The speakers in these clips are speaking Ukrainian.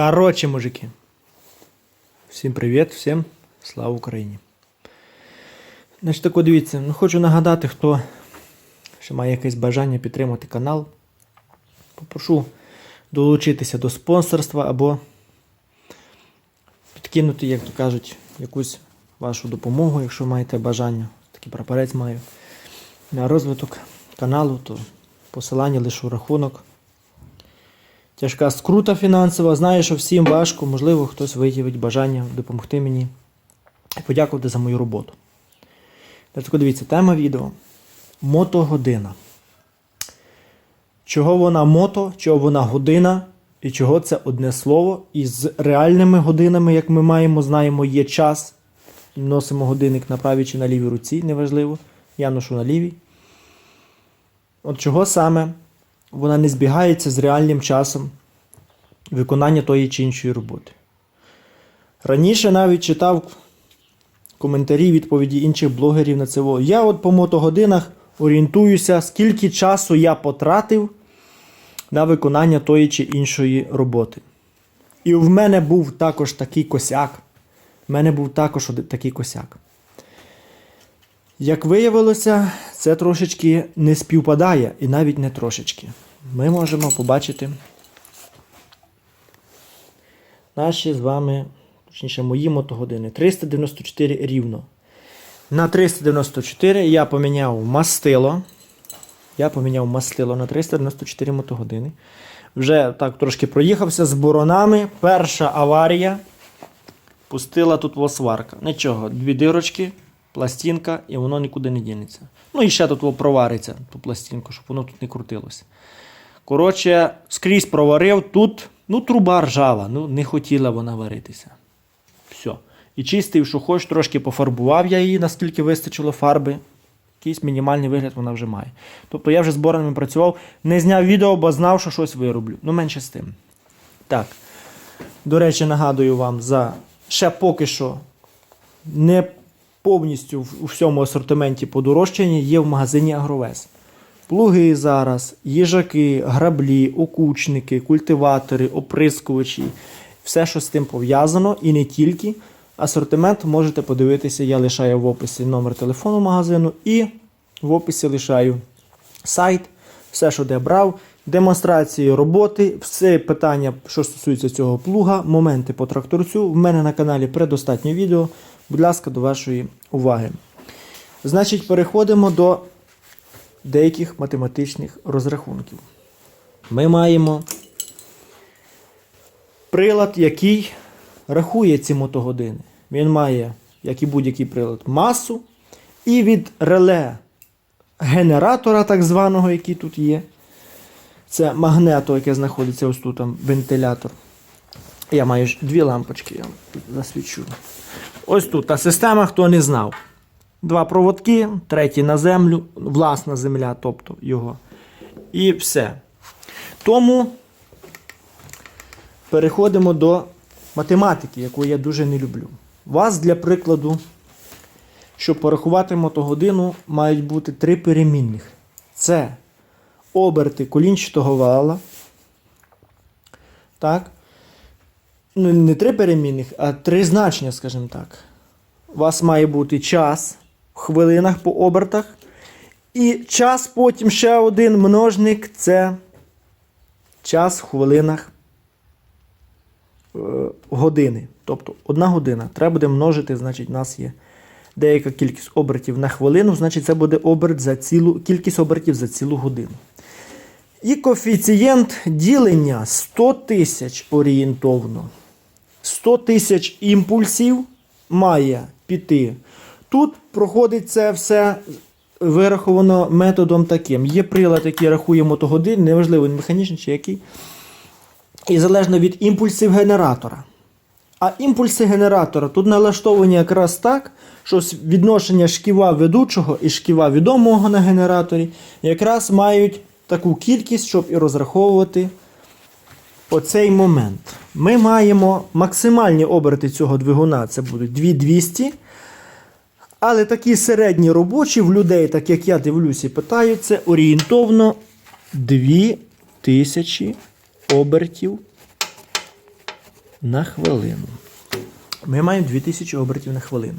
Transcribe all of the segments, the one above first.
Короче, мужики. Всім привіт, всім слава Україні. Значить, тако дивіться, ну, хочу нагадати, хто ще має якесь бажання підтримати канал. Попрошу долучитися до спонсорства або підкинути, як то кажуть, якусь вашу допомогу, якщо маєте бажання. Такий прапорець маю. На розвиток каналу, то посилання лише у рахунок. Тяжка скрута фінансова. Знаю, що всім важко, можливо, хтось виявить бажання допомогти мені і подякувати за мою роботу. Так, дивіться, тема відео. Мотогодина. Чого вона мото, чого вона година, і чого це одне слово. І з реальними годинами, як ми маємо, знаємо, є час. Носимо годинник на правій чи на лівій руці, неважливо. Я ношу на лівій. От чого саме вона не збігається з реальним часом виконання тої чи іншої роботи. Раніше навіть читав коментарі, відповіді інших блогерів на це. «О, Я от по мотогодинах орієнтуюся, скільки часу я потратив на виконання тої чи іншої роботи. І в мене був також такий косяк. В мене був також такий косяк. Як виявилося, це трошечки не співпадає, і навіть не трошечки. Ми можемо побачити наші з вами, точніше, мої мотогодини. 394 рівно. На 394 я поміняв мастило. Я поміняв мастило на 394 мотогодини. Вже так трошки проїхався з боронами. Перша аварія. Пустила тут сварка. Нічого, дві дирочки, пластинка, і воно нікуди не дінеться. Ну і ще тут провариться ту пластинку, щоб воно тут не крутилося. Коротше, скрізь проварив, тут ну, труба ржава, ну не хотіла вона варитися. Все. І чистив, що хоч, трошки пофарбував я її, наскільки вистачило фарби. Якийсь мінімальний вигляд вона вже має. Тобто я вже з боронами працював, не зняв відео, бо знав, що щось вироблю. Ну, менше з тим. Так. До речі, нагадую вам за ще поки що не повністю в- у всьому асортименті подорожчання є в магазині Агровес. Плуги зараз, їжаки, граблі, окучники, культиватори, оприскувачі, все, що з тим пов'язано, і не тільки. Асортимент можете подивитися, я лишаю в описі номер телефону магазину і в описі лишаю сайт, все, що де брав, демонстрації роботи, все питання, що стосується цього плуга, моменти по тракторцю. В мене на каналі предостатньо відео. Будь ласка, до вашої уваги. Значить, переходимо до деяких математичних розрахунків. Ми маємо прилад, який рахує ці мотогодини. Він має, як і будь-який прилад, масу. І від реле генератора, так званого, який тут є. Це магнето, яке знаходиться ось тут там, вентилятор. Я маю дві лампочки, я вам засвічу. Ось тут та система, хто не знав. Два проводки, третій на землю, власна земля, тобто його. І все. Тому переходимо до математики, яку я дуже не люблю. Вас, для прикладу, щоб порахувати мотогодину, мають бути три перемінних. Це оберти колінчатого вала. Так. Ну, не три перемінних, а три значення, скажімо так. У вас має бути час в хвилинах по обертах. І час потім ще один множник це час в хвилинах е, години. Тобто одна година. Треба буде множити, значить, у нас є деяка кількість обертів на хвилину, значить, це буде оберт за цілу, кількість обертів за цілу годину. І коефіцієнт ділення 100 тисяч орієнтовно. 100 тисяч імпульсів має піти. Тут проходить це все вираховано методом таким. Є прилад, який рахує мотогодин, неважливо, він механічний чи який. І залежно від імпульсів генератора. А імпульси генератора тут налаштовані якраз так, що відношення шківа ведучого і шківа відомого на генераторі якраз мають таку кількість, щоб і розраховувати оцей момент. Ми маємо максимальні оберти цього двигуна, це будуть 2200. Але такі середні робочі в людей, так як я дивлюся і питаю, це орієнтовно 2000 обертів на хвилину. Ми маємо 2000 обертів на хвилину.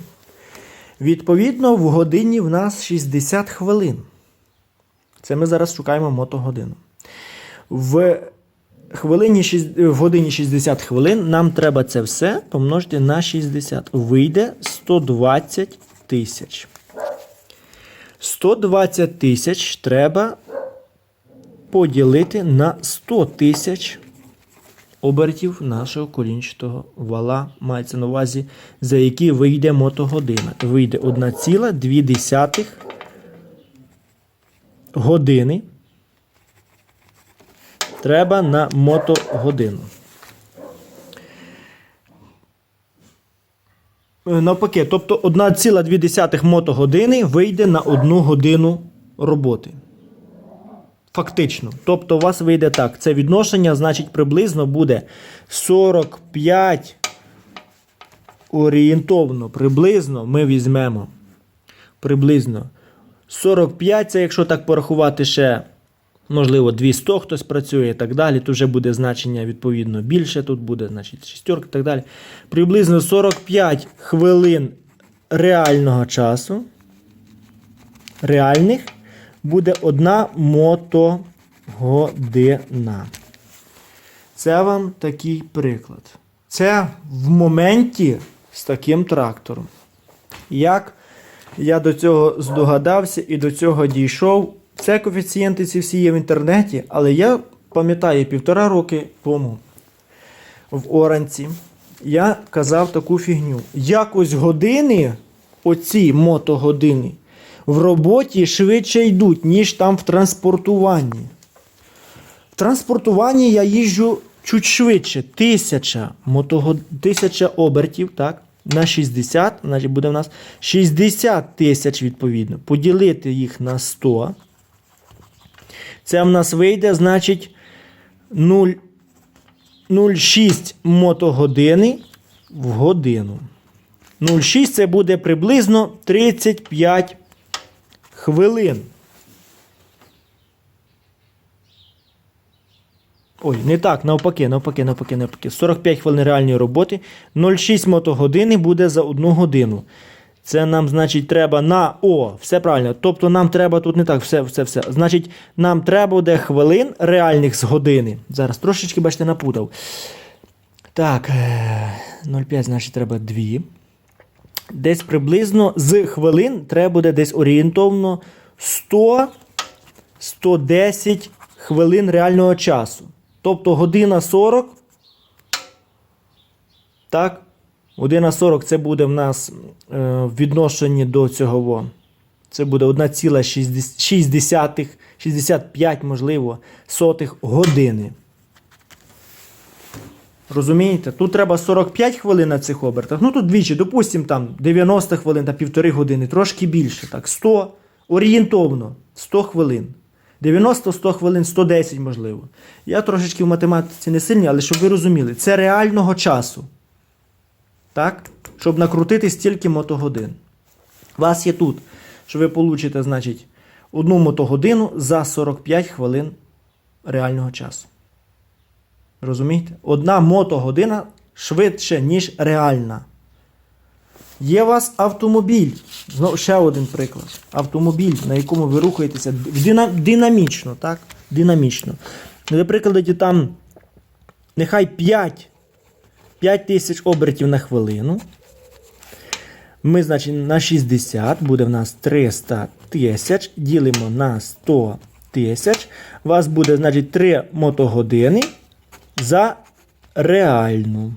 Відповідно, в годині в нас 60 хвилин. Це ми зараз шукаємо мотогодину. В, хвилині, шість- в годині 60 хвилин нам треба це все помножити на 60. Вийде 120 тисяч. 120 тисяч треба поділити на 100 тисяч обертів нашого колінчатого вала. Мається на увазі, за які вийде мотогодина. Вийде 1,2 години. Треба на мотогодину. Е, Навпаки, тобто 1,2 мотогодини вийде на 1 годину роботи. Фактично. Тобто, у вас вийде так. Це відношення, значить, приблизно буде 45 орієнтовно, приблизно ми візьмемо. Приблизно 45, це якщо так порахувати ще, можливо, 200 хтось працює і так далі, то вже буде значення відповідно більше. Тут буде, значить, шістерка і так далі. Приблизно 45 хвилин реального часу. Реальних буде одна мотогодина. Це вам такий приклад. Це в моменті з таким трактором. Як я до цього здогадався і до цього дійшов. Це коефіцієнти ці всі є в інтернеті, але я пам'ятаю півтора роки тому в Оранці я казав таку фігню. Якось години, оці мотогодини, в роботі швидше йдуть, ніж там в транспортуванні. В транспортуванні я їжджу чуть швидше. Тисяча, мотого... тисяча обертів, так? На 60, значить буде в нас 60 тисяч відповідно. Поділити їх на 100. Це в нас вийде, значить, 0,6 мотогодини в годину. 0,6 це буде приблизно 35 хвилин. Ой, не так, навпаки, навпаки, навпаки, навпаки. 45 хвилин реальної роботи. 0,6 мотогодини буде за одну годину. Це нам, значить, треба на О, все правильно. Тобто нам треба тут не так, все, все, все. Значить, нам треба буде хвилин реальних з години. Зараз трошечки, бачите, напутав. Так, е, 0,5, значить, треба 2. Десь приблизно з хвилин треба буде десь орієнтовно 100 110 хвилин реального часу. Тобто година 40. Так. Година 40 це буде в нас е, в відношенні до цього. Це буде 1,6, 65, можливо, сотих години. Розумієте? Тут треба 45 хвилин на цих обертах. Ну тут двічі, допустимо, там 90 хвилин та півтори години, трошки більше. Так, 100 орієнтовно 100 хвилин. 90-100 хвилин, 110 можливо. Я трошечки в математиці не сильний, але щоб ви розуміли, це реального часу. Так? Щоб накрутити стільки мотогодин. Вас є тут, що ви получите, значить, одну мотогодину за 45 хвилин реального часу. Розумієте? Одна мотогодина швидше, ніж реальна. Є у вас автомобіль. Знову ще один приклад. Автомобіль, на якому ви рухаєтеся дина- динамічно, так? Динамічно. Ви прикладете там нехай 5, 5 тисяч обертів на хвилину. Ми, значить, на 60 буде в нас 300 тисяч. Ділимо на 100 тисяч. У вас буде, значить, 3 мотогодини за реальну.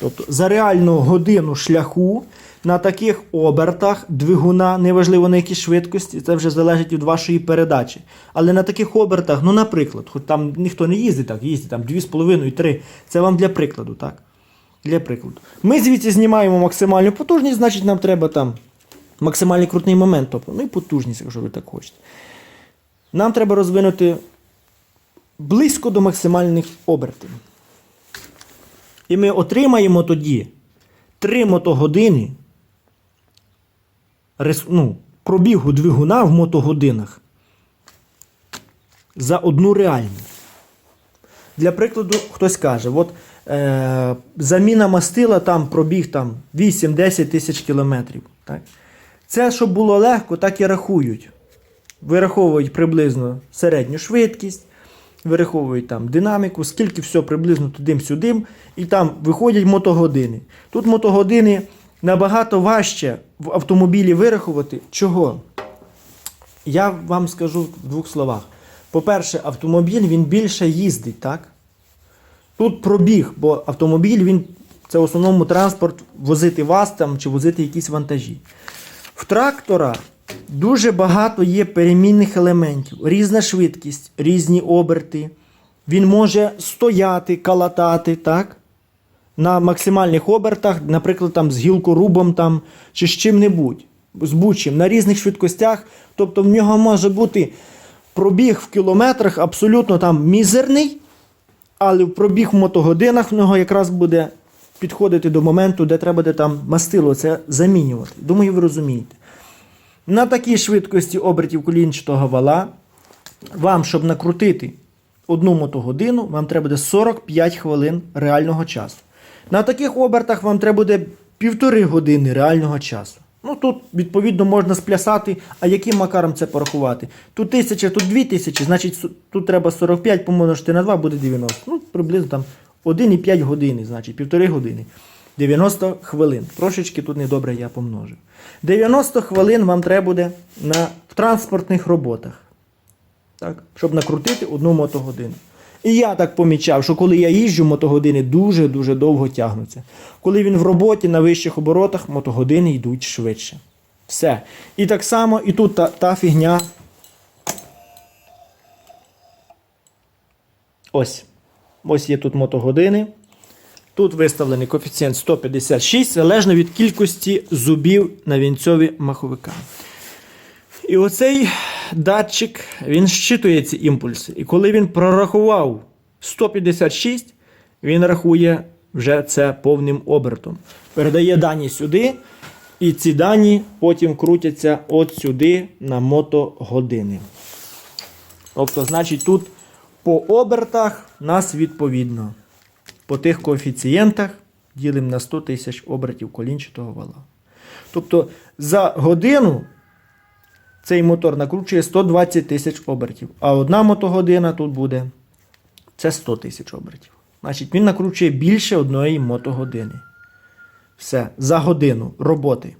Тобто за реальну годину шляху на таких обертах двигуна, неважливо на якій швидкості, це вже залежить від вашої передачі. Але на таких обертах, ну, наприклад, хоч там ніхто не їздить так, їздить там 2,5-3. Це вам для прикладу, так? Для прикладу. Ми звідси знімаємо максимальну потужність, значить нам треба там максимальний крутний момент, тобто, ну і потужність, якщо ви так хочете. Нам треба розвинути близько до максимальних обертів. І ми отримаємо тоді 3 мотогодини ну, пробігу двигуна в мотогодинах за одну реальну. Для прикладу, хтось каже, от Е, заміна мастила там пробіг там 8-10 тисяч кілометрів. Так? Це, щоб було легко, так і рахують. Вираховують приблизно середню швидкість, вираховують там динаміку, скільки все приблизно туди-сюдим, і там виходять мотогодини. Тут мотогодини набагато важче в автомобілі вирахувати. Чого? Я вам скажу в двох словах. По-перше, автомобіль він більше їздить, так? Тут пробіг, бо автомобіль він це в основному транспорт возити вас там чи возити якісь вантажі. В трактора дуже багато є перемінних елементів, різна швидкість, різні оберти. Він може стояти, калатати, так? На максимальних обертах, наприклад, там з гілкорубом там, чи з чим-небудь, з будь-чим, на різних швидкостях. Тобто в нього може бути пробіг в кілометрах абсолютно там мізерний, але пробіг в мотогодинах в нього якраз буде підходити до моменту, де треба буде там мастило це замінювати. Думаю, ви розумієте. На такій швидкості обертів колінчатого вала вам, щоб накрутити одну мотогодину, вам треба буде 45 хвилин реального часу. На таких обертах вам треба буде півтори години реального часу. Ну тут, відповідно, можна сплясати, а яким макаром це порахувати? Тут тисяча, тут дві тисячі, значить тут треба 45 помножити на 2, буде 90. Ну, приблизно там 1,5 години, значить, півтори години. 90 хвилин. Трошечки тут недобре я помножив. 90 хвилин вам треба буде на транспортних роботах. Так? Щоб накрутити одну мотогодину. І я так помічав, що коли я їжджу, мотогодини дуже-дуже довго тягнуться. Коли він в роботі на вищих оборотах, мотогодини йдуть швидше. Все. І так само, і тут та, та фігня. Ось. Ось є тут мотогодини. Тут виставлений коефіцієнт 156, залежно від кількості зубів на вінцьові маховика. І оцей датчик він щитує ці імпульси. І коли він прорахував 156, він рахує вже це повним обертом. Передає дані сюди, і ці дані потім крутяться от сюди на мотогодини. Тобто, значить, тут по обертах нас відповідно. По тих коефіцієнтах ділимо на 100 тисяч обертів колінчатого вала. Тобто за годину цей мотор накручує 120 тисяч обертів. А одна мотогодина тут буде це 100 тисяч обертів. Значить, він накручує більше одної мотогодини. Все, за годину роботи.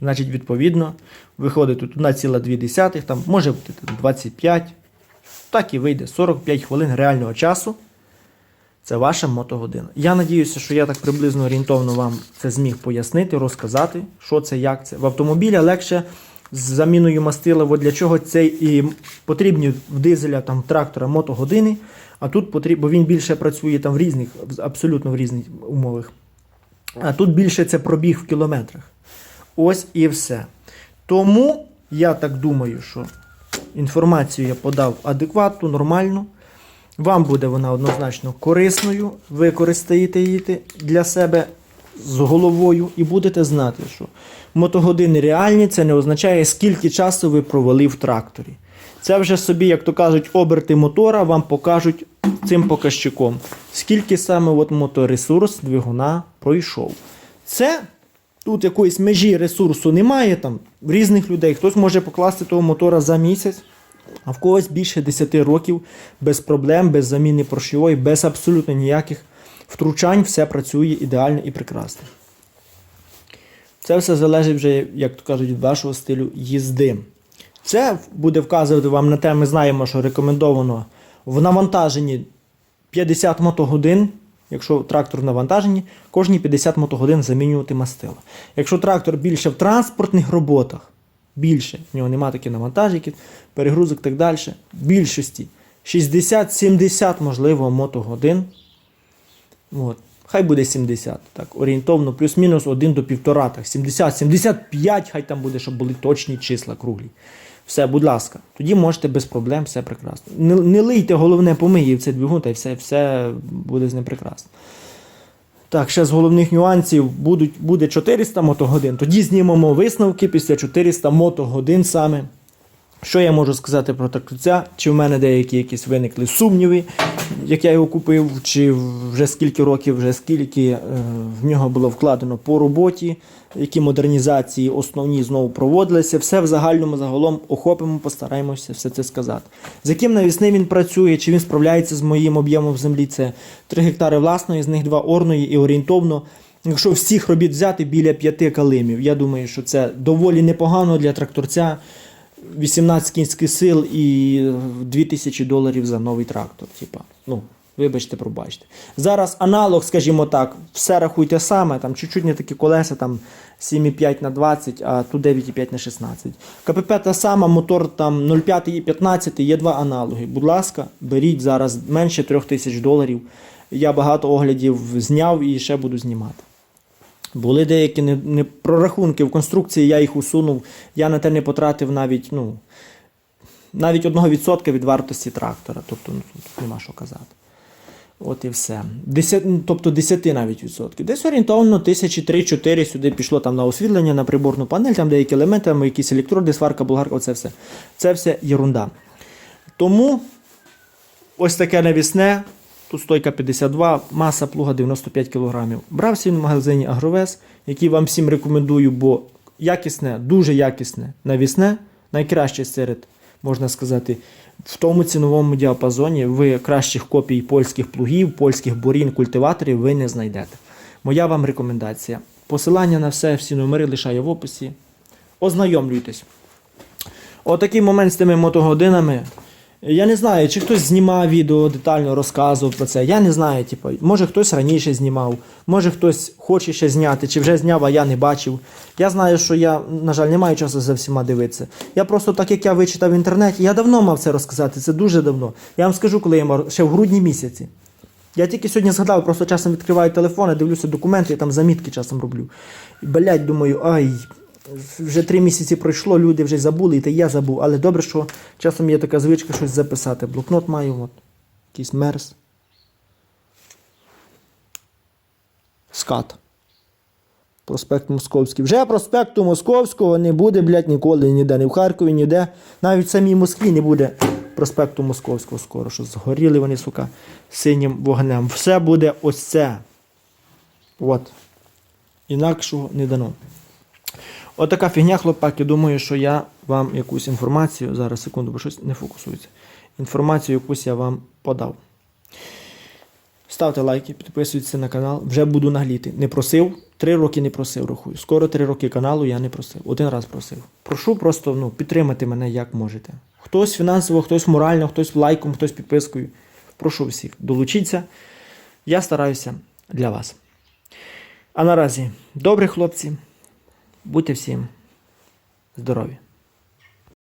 Значить, відповідно, виходить тут 1,2, там може бути 25. Так і вийде 45 хвилин реального часу. Це ваша мотогодина. Я надіюся, що я так приблизно орієнтовно вам це зміг пояснити, розказати, що це, як це. В автомобілі легше з заміною мастила, для чого це і потрібні в дизеля, там, трактора мотогодини, а тут потрібно, бо він більше працює там в різних, абсолютно в різних умовах. А тут більше це пробіг в кілометрах. Ось і все. Тому я так думаю, що інформацію я подав адекватну, нормальну. Вам буде вона однозначно корисною, використаєте її для себе з головою і будете знати, що мотогодини реальні, це не означає, скільки часу ви провели в тракторі. Це вже собі, як то кажуть, оберти мотора вам покажуть цим показчиком, скільки саме от моторесурс двигуна пройшов. Це тут якоїсь межі ресурсу немає там в різних людей. Хтось може покласти того мотора за місяць, а в когось більше 10 років без проблем, без заміни поршньової, без абсолютно ніяких втручань, все працює ідеально і прекрасно. Це все залежить вже, як то кажуть, від вашого стилю їзди. Це буде вказувати вам на те, ми знаємо, що рекомендовано в навантаженні 50 мотогодин. Якщо трактор в навантаженні, кожні 50 мотогодин замінювати мастило. Якщо трактор більше в транспортних роботах, більше, в нього немає таких навантажників, перегрузок і так далі, більшості 60-70, можливо, мотогодин. От. Хай буде 70, так, орієнтовно, плюс-мінус 1 до 1,5, так, 70, 75, хай там буде, щоб були точні числа круглі. Все, будь ласка, тоді можете без проблем, все прекрасно. Не, не лийте головне помиї в цей двигун, та й все, все буде з ним прекрасно. Так, ще з головних нюансів будуть, буде 400 мотогодин. Тоді знімемо висновки після 400 мотогодин саме, Що я можу сказати про тракторця? Чи в мене деякі якісь виникли сумніви, як я його купив, чи вже скільки років, вже скільки е, в нього було вкладено по роботі, які модернізації основні знову проводилися. Все в загальному загалом охопимо, постараємося все це сказати. З яким навісни він працює, чи він справляється з моїм об'ємом землі? Це 3 гектари власної, з них 2 орної і орієнтовно. Якщо всіх робіт взяти біля 5 калимів, я думаю, що це доволі непогано для тракторця. 18 кінських сил і 2000 доларів за новий трактор. Типа, ну, вибачте, пробачте. Зараз аналог, скажімо так, все рахуйте саме, там чуть-чуть не такі колеса, там 7,5 на 20, а тут 9,5 на 16. КПП та сама, мотор там 0,5 і 15, є два аналоги. Будь ласка, беріть зараз менше 3000 доларів. Я багато оглядів зняв і ще буду знімати. Були деякі не, не прорахунки в конструкції, я їх усунув. Я на те не потратив навіть, ну, навіть 1% від вартості трактора. Тобто ну, тут нема що казати. От і все. 10, ну, тобто 10 навіть відсотків. Десь орієнтовно 1003-4 сюди пішло там на освітлення, на приборну панель, там деякі елементи, там якісь електроди, сварка, болгарка, оце все. Це все єрунда. Тому ось таке навісне. Тут стойка 52, маса плуга 95 кг. Брався він в магазині Агровес, який вам всім рекомендую, бо якісне, дуже якісне навісне, найкраще серед, можна сказати, в тому ціновому діапазоні ви кращих копій польських плугів, польських бурін, культиваторів ви не знайдете. Моя вам рекомендація. Посилання на все, всі номери лишаю в описі. Ознайомлюйтесь. Отакий момент з тими мотогодинами. Я не знаю, чи хтось знімав відео, детально розказував про це. Я не знаю, типу, може хтось раніше знімав, може хтось хоче ще зняти, чи вже зняв, а я не бачив. Я знаю, що я, на жаль, не маю часу за всіма дивитися. Я просто, так як я вичитав в інтернеті, я давно мав це розказати, це дуже давно. Я вам скажу, коли я мав, ще в грудні місяці. Я тільки сьогодні згадав, просто часом відкриваю телефон, дивлюся документи, я там замітки часом роблю. І, блядь, думаю, ай, вже три місяці пройшло, люди вже забули, і та я забув. Але добре, що часом є така звичка щось записати. Блокнот маю, от, якийсь мерз. Скат. Проспект Московський. Вже проспекту Московського не буде, блядь, ніколи ніде. Ні в Харкові, ніде. Навіть в самій Москві не буде проспекту Московського скоро. Що згоріли вони, сука, синім вогнем. Все буде ось це. От. Інакшого не дано. Отака фігня, хлопаки. Думаю, що я вам якусь інформацію. Зараз секунду, бо щось не фокусується. Інформацію якусь я вам подав. Ставте лайки, підписуйтесь на канал. Вже буду нагліти. Не просив, три роки не просив, рахую. Скоро три роки каналу я не просив. Один раз просив. Прошу просто ну, підтримати мене як можете. Хтось фінансово, хтось морально, хтось лайком, хтось підпискою. Прошу всіх, долучіться. Я стараюся для вас. А наразі, добрі хлопці, будьте всім здорові!